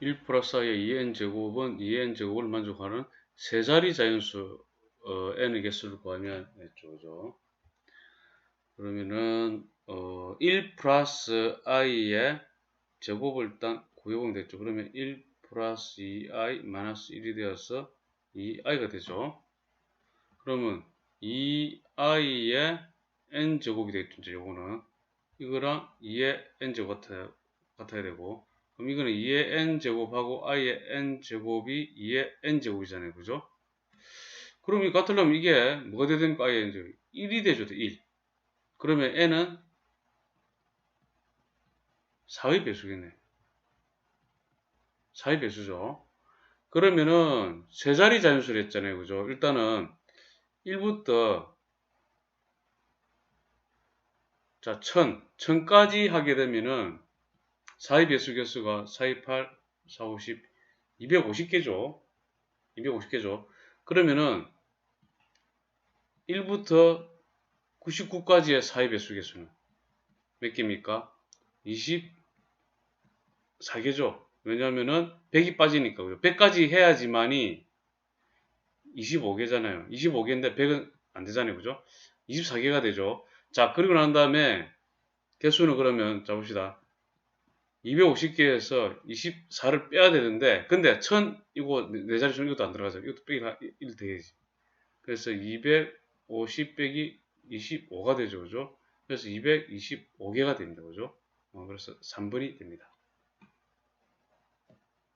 1 플러스 i의 2n 제곱은 2n 제곱을 만족하는 세 자리 자연수 어, n의 개수를 구하면 됐죠. 그죠? 그러면은 어, 1 플러스 i의 제곱을 일단 구해보면 됐죠. 그러면 1 플러스 2i 마이너스 1이 되어서 2i가 되죠. 그러면 2i의 n 제곱이 되겠죠. 이제 요거는 이거랑 2의 n 제곱 같아야, 같아야 되고 그럼 이거는 2의 n 제곱하고 i의 n 제곱이 2의 n 제곱이잖아요. 그죠? 그럼 이 같으려면 이게 뭐가 돼야 됩니까? i의 n 제곱 1이 되죠. 1. 그러면 n은 4의 배수겠네. 4의 배수죠. 그러면은 세 자리 자연수를 했잖아요. 그죠? 일단은 1부터 자, 1000, 1000까지 하게 되면은 4의 배수 개수가 428, 450, 250개죠. 250개죠. 그러면은 1부터 99까지의 4의 배수 개수는 몇 개입니까? 24개죠. 왜냐면은 100이 빠지니까 100까지 해야지만이 25개잖아요. 25개인데 100은 안 되잖아요. 그죠? 24개가 되죠. 자, 그리고 난 다음에 개수는 그러면 자 봅시다. 250개에서 24를 빼야 되는데 근데 1000 이거 네 자리 중 이것도 안 들어가죠. 이것도 빼기 1 되야지. 그래서 250 빼기 25가 되죠. 그죠? 그래서 225개가 됩니다. 그죠? 어, 그래서 3번이 됩니다.